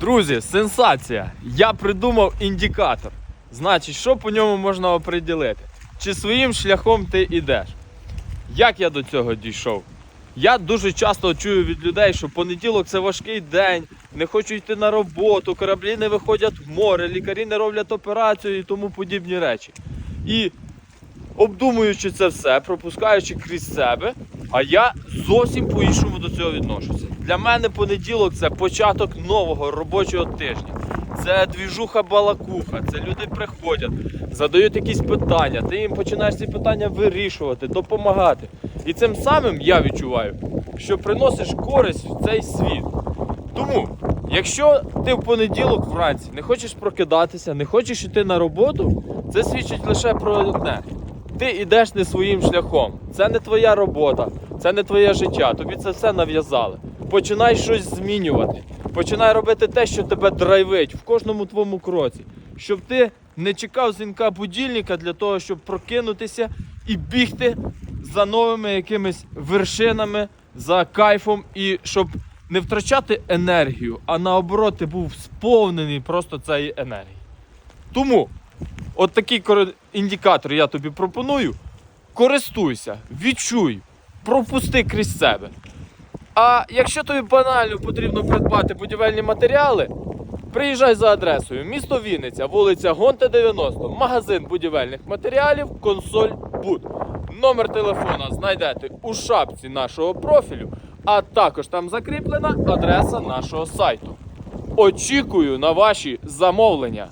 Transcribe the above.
Друзі, сенсація! Я придумав індикатор. Значить, що по ньому можна оприділити? Чи своїм шляхом ти йдеш? Як я до цього дійшов? Я дуже часто чую від людей, що понеділок це важкий день, не хочу йти на роботу, кораблі не виходять в море, лікарі не роблять операцію і тому подібні речі. І обдумуючи це все, пропускаючи крізь себе, а я зовсім по-іншому до цього відношуся. Для мене понеділок це початок нового робочого тижня. Це двіжуха балакуха, це люди приходять, задають якісь питання, ти їм починаєш ці питання вирішувати, допомагати. І цим самим я відчуваю, що приносиш користь в цей світ. Тому, якщо ти в понеділок вранці не хочеш прокидатися, не хочеш йти на роботу, це свідчить лише про одне. Ти йдеш не своїм шляхом. Це не твоя робота, це не твоє життя. Тобі це все нав'язали. Починай щось змінювати. Починай робити те, що тебе драйвить в кожному твоєму кроці. Щоб ти не чекав дзвінка будильника для того, щоб прокинутися і бігти за новими якимись вершинами, за кайфом, і щоб не втрачати енергію, а наоборот, ти був сповнений просто цієї енергії. Тому от такий індикатор я тобі пропоную. Користуйся, відчуй, пропусти крізь себе. А якщо тобі банально потрібно придбати будівельні матеріали, приїжджай за адресою місто Вінниця, вулиця Гонта 90, магазин будівельних матеріалів, консоль Буд. Номер телефона знайдете у шапці нашого профілю, а також там закріплена адреса нашого сайту. Очікую на ваші замовлення.